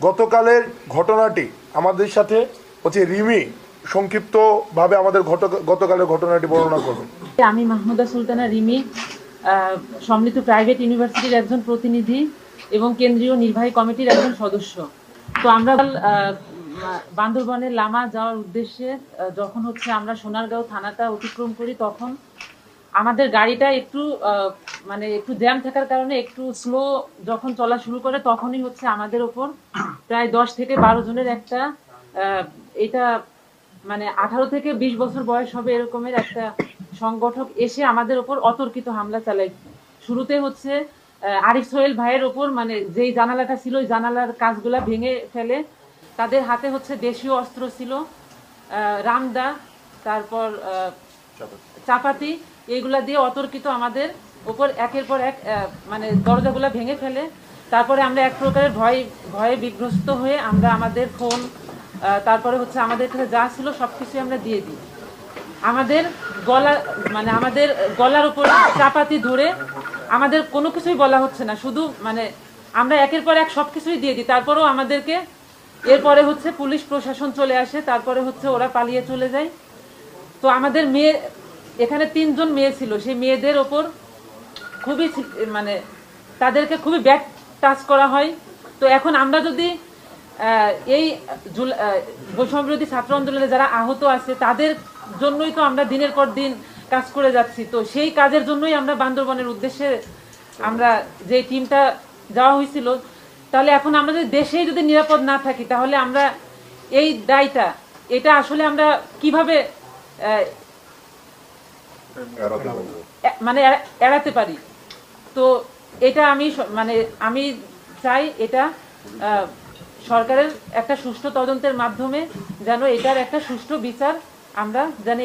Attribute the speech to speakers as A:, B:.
A: গতকালের ঘটনাটি আমাদের সাথে হচ্ছে রিমি সংক্ষিপ্তভাবে আমাদের গতকালের ঘটনাটি বর্ণনা করবেন
B: আমি মাহমুদা সুলতানা, রিমি সমৃদ্ধ প্রাইভেট ইউনিভার্সিটির একজন প্রতিনিধি এবং কেন্দ্রীয় নির্বাহী কমিটির একজন সদস্য। তো আমরা বান্দরবনের লামা যাওয়ার উদ্দেশ্যে যখন হচ্ছে আমরা সোনারগাঁও থানাটা অতিক্রম করি, তখন আমাদের গাড়িটা একটু মানে একটু জ্যাম থাকার কারণে একটু স্লো যখন চলা শুরু করে তখনই হচ্ছে আমাদের ওপর প্রায় দশ থেকে বারো জনের একটা এটা মানে আঠারো থেকে বিশ বছর বয়স হবে এরকমের একটা সংগঠক এসে আমাদের ওপর অতর্কিত হামলা চালায়। শুরুতে হচ্ছে আরিফ সোহেল ভাইয়ের ওপর মানে যেই জানালাটা ছিল ওই জানালার কাজগুলা ভেঙে ফেলে। তাদের হাতে হচ্ছে দেশীয় অস্ত্র ছিল আহ, রামদা তারপর আহ, চাপাতি। এইগুলা দিয়ে অতর্কিত আমাদের উপর একের পর এক মানে দরজাগুলা ভেঙে ফেলে। তারপরে আমরা এক প্রকারের ভয়, ভয়ে বিগ্রস্ত হয়ে আমরা আমাদের ফোন তারপরে হচ্ছে আমাদের কাছে যা ছিল সব কিছুই আমরা দিয়ে দিই। আমাদের গলা মানে আমাদের গলার উপর চাপাতি ধরে আমাদের কোনো কিছুই বলা হচ্ছে না। শুধু মানে আমরা একের পর এক সব কিছুই দিয়ে দিই। তারপরেও আমাদেরকে এরপরে হচ্ছে পুলিশ, প্রশাসন চলে আসে। তারপরে হচ্ছে ওরা পালিয়ে চলে যায়। তো আমাদের মেয়ে, এখানে তিনজন মেয়ে ছিল। সেই মেয়েদের ওপর খুবই মানে তাদেরকে খুবই ব্যাক টাচ করা হয়। তো এখন আমরা যদি এই বৈষম্য বিরোধী ছাত্র আন্দোলনে যারা আহত আছে তাদের জন্যই তো আমরা দিনের পর দিন কাজ করে যাচ্ছি। তো সেই কাজের জন্যই আমরা বান্দরবনের উদ্দেশ্যে আমরা যে টিমটা যাওয়া হয়েছিল তাহলে এখন আমরা যদি দেশেই যদি নিরাপদ না থাকি তাহলে আমরা এই দায়টা এটা আসলে আমরা কীভাবে মানে এড়াতে পারি? তো এটা আমি মানে আমি চাই এটা সরকারের একটা সুষ্ঠু তদন্তের মাধ্যমে যেন এটার একটা সুষ্ঠু বিচার আমরা জানি।